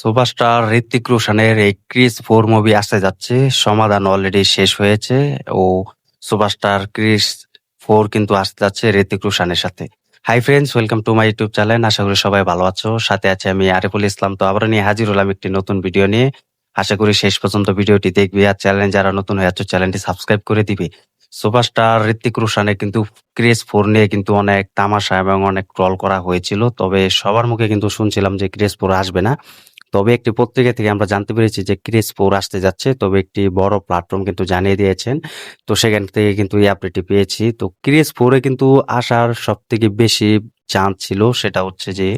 Superstar Hrithik রোশনের এই Chris four movie আসতে যাচ্ছে। সমাধান অলরেডি শেষ হয়েছে ও সুপারস্টার ক্রিস ফোর কিন্তু আসতে যাচ্ছে ঋত্বিক রোশনের সাথে। Hi friends welcome to my YouTube channel আশা করি সবাই ভালো আছো। সাথে আছে আমি আরিফুল ইসলাম। তো আবার নিয়ে হাজির হলাম একটি নতুন ভিডিও নিয়ে। আশা করি শেষ পর্যন্ত ভিডিওটি দেখবি আর চ্যানেল যারা নতুন হয়ে আছো চ্যানেলটি সাবস্ক্রাইব করে দিবে। সুপারস্টার ঋত্বিক রোশনের কিন্তু ক্রেজ ফোর নিয়ে কিন্তু অনেক তামাশা এবং অনেক ট্রল করা হয়েছিল। তবে সবার মুখে কিন্তু শুনছিলাম যে ক্রেজ ফোর আসবে না। তবে একটি পত্রিকা থেকে আমরা জানতে পেরেছি যে ক্রেজ ফোর আসতে যাচ্ছে। তবে একটি বড় প্ল্যাটফর্ম কিন্তু জানিয়ে দিয়েছেন। তো সেখান থেকে কিন্তু এই আপডেটটি পেয়েছি। তো ক্রেজ ফোরে কিন্তু আসার সব থেকে বেশি চান্স ছিল সেটা হচ্ছে যে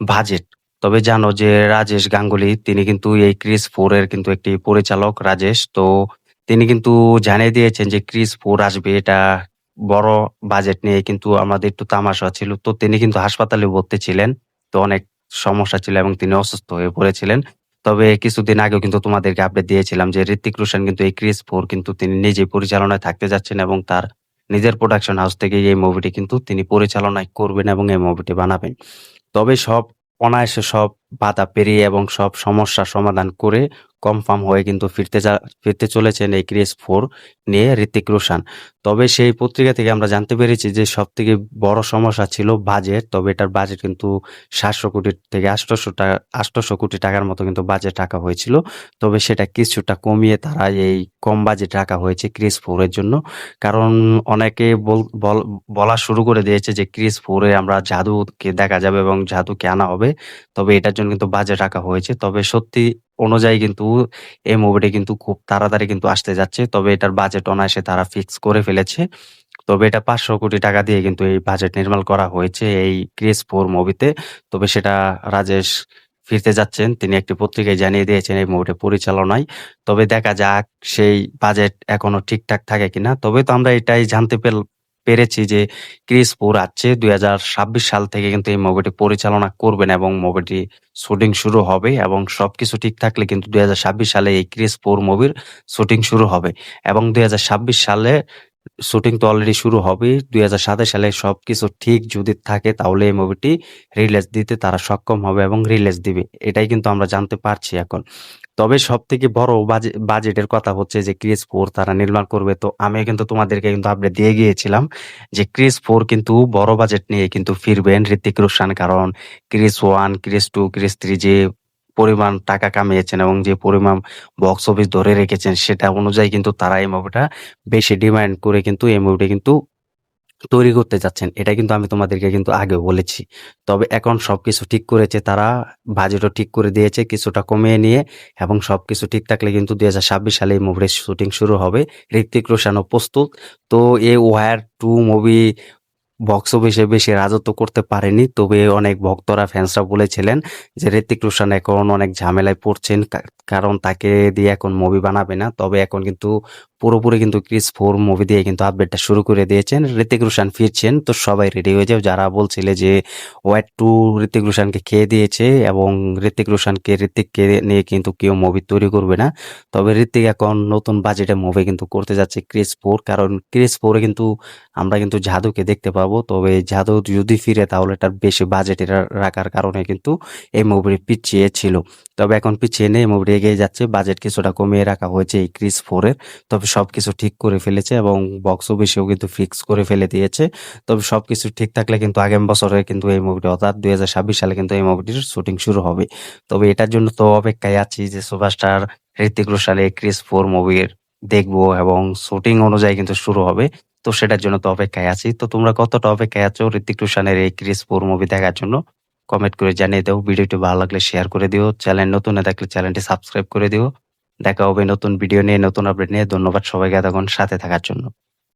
বাজেট তবে জানো যে রাজেশ গাঙ্গুলি, তিনি কিন্তু এই ক্রিস ফোর এর কিন্তু একটি পরিচালক রাজেশ তো তিনি কিন্তু জানিয়ে দিয়েছেন যে ক্রিস ফোর আসবে, এটা বড় বাজেট নিয়ে কিন্তু আমাদের একটু তামাশা ছিল। তো তিনি কিন্তু হাসপাতালে ভর্তি ছিলেন। তো অনেক সমস্যা ছিল এবং তিনি অসুস্থ হয়ে পড়েছিলেন। তবে কিছুদিন আগেও কিন্তু তোমাদেরকে আপডেট দিয়েছিলাম যে ঋত্বিক রোশন কিন্তু এই ক্রিস ফোর কিন্তু তিনি নিজে পরিচালনায় থাকতে যাচ্ছেন এবং তার নিজের প্রোডাকশন হাউস থেকে এই মুভিটি কিন্তু তিনি পরিচালনায় করবেন এবং এই মুভিটি বানাবেন। তবে সব অনায়াসে সব বাধা পেরিয়ে এবং সব সমস্যার সমাধান করে কনফার্ম হয়ে কিন্তু ফিরতে যা, ফিরতে চলেছেন এই ক্রেজ ফোর নিয়ে ঋত্বিক রোশান। তবে সেই পত্রিকা থেকে আমরা জানতে পেরেছি যে সব থেকে বড় সমস্যা ছিল বাজেট, তবে এটার বাজেট কিন্তু সাতশো কোটি থেকে আটশোশো টাকা আটশোশো কোটি টাকার মতো কিন্তু বাজেট রাখা হয়েছিল। তবে সেটা কিছুটা কমিয়ে তারা এই কম বাজেট রাখা হয়েছে ক্রিস ফোরের জন্য। কারণ অনেকে বলা শুরু করে দিয়েছে যে ক্রিস ফোরে আমরা জাদুকে দেখা যাবে এবং জাদুকে আনা হবে, তবে এটার জন্য কিন্তু বাজেট রাখা হয়েছে। তবে সত্যি অনুযায়ী কিন্তু এই মুভিটি কিন্তু খুব তাড়াতাড়ি কিন্তু আসতে যাচ্ছে। তবে এটার বাজেট অনায়াসে তারা ফিক্স করে ফেলেছে। তবে এটা পাঁচশো কোটি টাকা দিয়ে কিন্তু এই বাজেট নির্মাণ করা হয়েছে এই ক্রিস ফোর মুভিতে তবে সেটা রাজেশ ফিরতে যাচ্ছেন। তিনি একটি পত্রিকায় জানিয়ে দিয়েছেন এই মুভিটি পরিচালনায়। তবে দেখা যাক সেই বাজেট এখনও ঠিকঠাক থাকে কিনা। তবে তো আমরা এটাই জানতে পেরেছি যে ক্রিস ফোর আসছে দুই সাল থেকে কিন্তু এই মুভিটি পরিচালনা করবেন এবং মুভিটি শুটিং শুরু হবে এবং সবকিছু ঠিক থাকলে কিন্তু দুই সালে এই ক্রিস ফোর মুভির শুটিং শুরু হবে এবং দুই হাজার ছাব্বিশ সালে শুটিং তো অলরেডি শুরু হবে দুই হাজার সালে সবকিছু ঠিক যদি থাকে তাহলে এই মুভিটি রিলিজ দিতে তারা সক্ষম হবে এবং রিলিজ দিবে। এটাই কিন্তু আমরা জানতে পারছি এখন। তবে সব থেকে বড় বাজেটের কথা হচ্ছে যে ক্রিস ফোর তারা নির্মাণ করবে। তো আমি কিন্তু তোমাদেরকে কিন্তু আপডেট দিয়ে গিয়েছিলাম যে ক্রিস ফোর কিন্তু বড় বাজেট নিয়ে কিন্তু ফিরবেন ঋতিক রোশন, কারণ Krrish one Krrish two Krrish three যে পরিমাণ টাকা কামিয়েছেন এবং যে পরিমাণ বক্স অফিস ধরে রেখেছেন, সেটা অনুযায়ী কিন্তু তারা এই মুভিটা বেশি ডিমান্ড করে কিন্তু এই মুভিটা কিন্তু তৈরি করতে যাচ্ছেন, এটা কিন্তু আমি তোমাদেরকে কিন্তু আগেও বলেছি। তবে এখন সব কিছু ঠিক করেছে তারা বাজেটও ঠিক করে দিয়েছে, কিছুটা কমিয়ে নিয়ে এবং সব কিছু ঠিক থাকলে কিন্তু দুই সালে এই মুভির শুটিং শুরু হবে। ঋত্বিক রোশনও প্রস্তুত। তো এই ওয়ার টু মুভি বক্স অফিসে বেশি রাজত্ব করতে পারেনি, তবে অনেক ভক্তরা ফ্যান্সরা বলেছিলেন যে ঋতিক রোশন এখন অনেক ঝামেলায় পড়ছেন কারণ তাকে দিয়ে এখন মুভি বানাবে না। তবে এখন কিন্তু পুরোপুরি কিন্তু ক্রিস ফোর মুভি দিয়ে কিন্তু আপডেটটা শুরু করে দিয়েছেন। ঋতিক রোশন ফিরছেন, তো সবাই রেডি হয়ে যাও। যারা বলছিলে যে ওয়াইট টু ঋতিক রোশনকে খেয়ে দিয়েছে এবং ঋতিক রোশনকে ঋতিককে নিয়ে কিন্তু কেউ মুভি তৈরি করবে না। তবে ঋতিক এখন নতুন বাজেটে মুভি কিন্তু করতে যাচ্ছে ক্রিস ফোর কারণ ক্রিস ফোরে কিন্তু আমরা কিন্তু জাদুকে দেখতে পাবো। তবে জাদু যদি ফিরে, তাহলে এটার বেশি বাজেট রাখার কারণে কিন্তু এই মুভিটি পিছিয়ে ছিল। তবে এখন পিছিয়ে নেই মুভিটি এগিয়ে যাচ্ছে। বাজেট কিছুটা কমিয়ে রাখা হয়েছে এই ক্রিস ফোরের তবে সবকিছু ঠিক করে ফেলেছে এবং বক্স অফিসেও কিন্তু ফিক্স করে ফেলে দিয়েছে। তবে সবকিছু ঠিক থাকলে কিন্তু আগামী বছরে কিন্তু এই মুভিটি অর্থাৎ দুই হাজার ছাব্বিশ সালে কিন্তু এই মুভিটির শুটিং শুরু হবে। তবে এটার জন্য তো অপেক্ষায় আছি যে সুপারস্টার ঋতিক রোশালে ক্রিস ফোর মুভির দেখব এবং শুটিং অনুযায়ী কিন্তু শুরু হবে। তো সেটার জন্য তো অপেক্ষায় আছি। তো তোমরা কতটা অপেক্ষায় আছো ঋতিক রোশনের এই ক্রিস ফোর মুভি দেখার জন্য? কমেন্ট করে জানিয়ে দাও। ভিডিওটি ভালো লাগলে শেয়ার করে দিও। চ্যানেল নতুন না থাকলে চ্যানেলটি সাবস্ক্রাইব করে দিও। দেখা হবে নতুন ভিডিও নিয়ে নতুন আপডেট নিয়ে। ধন্যবাদ সবাইকে এতক্ষণ সাথে থাকার জন্য।